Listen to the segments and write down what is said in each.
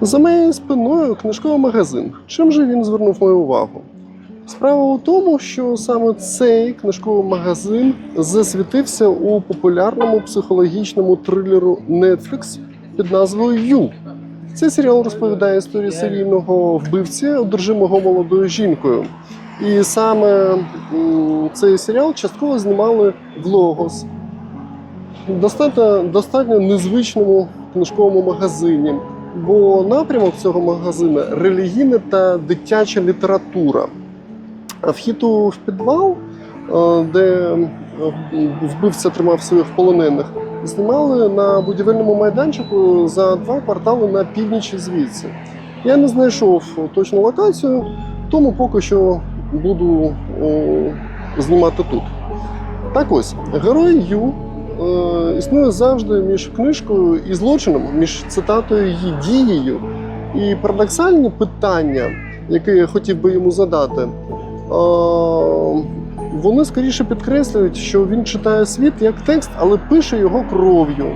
За моєю спиною книжковий магазин. Чим же він звернув мою увагу? Справа у тому, що саме цей книжковий магазин засвітився у популярному психологічному трилеру Netflix під назвою Ю. Цей серіал розповідає історію серійного вбивці, одержимого молодою жінкою. І саме цей серіал частково знімали в Логос, достатньо, достатньо незвичному книжковому магазині. Бо напрямок цього магазину релігійна та дитяча література. Вхід у підвал, е, де е, вбивця тримав своїх полонених, знімали на будівельному майданчику за два квартали на північ звідси. Я не знайшов точну локацію, тому поки що буду е, знімати тут. Так ось, герой Ю е, існує завжди між книжкою і злочином, між цитатою і дією. І парадоксальні питання, які я хотів би йому задати, вони скоріше підкреслюють, що він читає світ як текст, але пише його кров'ю.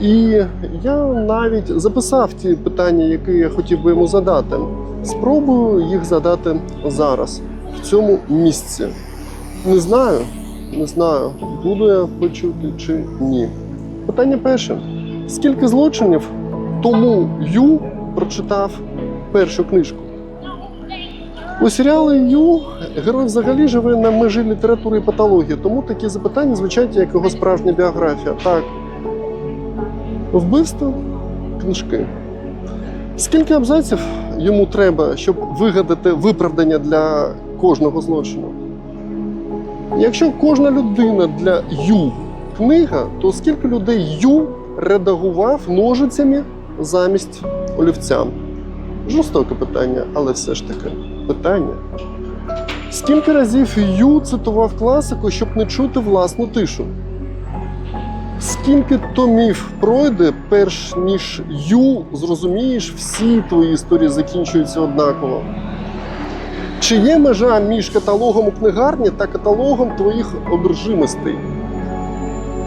І я навіть записав ті питання, які я хотів би йому задати. Спробую їх задати зараз, в цьому місці. Не знаю, не знаю, буду я почути чи ні. Питання перше: скільки злочинів тому Ю прочитав першу книжку? У серіалі Ю герой взагалі живе на межі літератури і патології, тому такі запитання звучать як його справжня біографія. Так. Вбивство, книжки. Скільки абзаців йому треба, щоб вигадати виправдання для кожного злочину? Якщо кожна людина для Ю книга, то скільки людей Ю редагував ножицями замість олівця? Жорстоке питання, але все ж таки питання. Скільки разів Ю цитував класику, щоб не чути власну тишу? Скільки томів пройде, перш ніж Ю зрозумієш, всі твої історії закінчуються однаково? Чи є межа між каталогом у книгарні та каталогом твоїх одержимостей?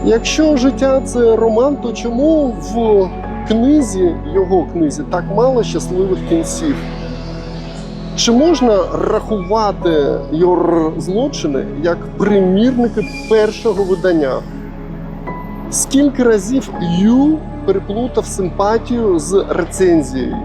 Якщо життя це роман, то чому в книзі, його книзі, так мало щасливих кінців? Чи можна рахувати його злочини як примірники першого видання? Скільки разів Ю переплутав симпатію з рецензією?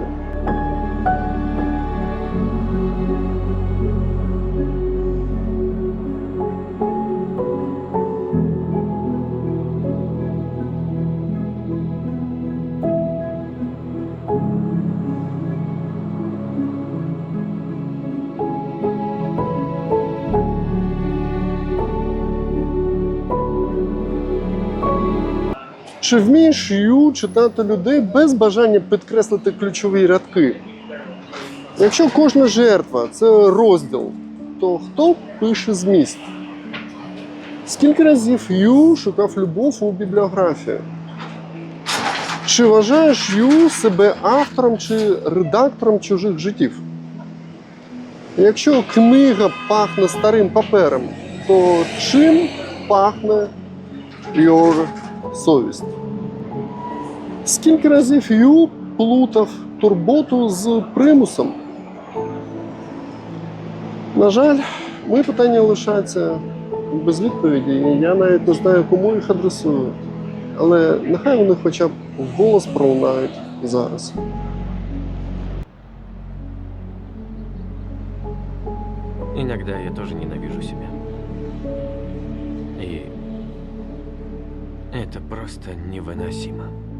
Чи вмієш Ю читати людей без бажання підкреслити ключові рядки? Якщо кожна жертва це розділ, то хто пише зміст? Скільки разів Ю шукав любов у бібліографії? Чи вважаєш Ю себе автором чи редактором чужих життів? Якщо книга пахне старим папером, то чим пахне його совість? Скільки разів Ю плутав турботу з примусом? На жаль, мої питання лишаються без відповіді, і я навіть не знаю, кому їх адресую. Але нехай вони хоча б вголос пролунають зараз. Иногда я тоже ненавижу себя. И это просто невыносимо.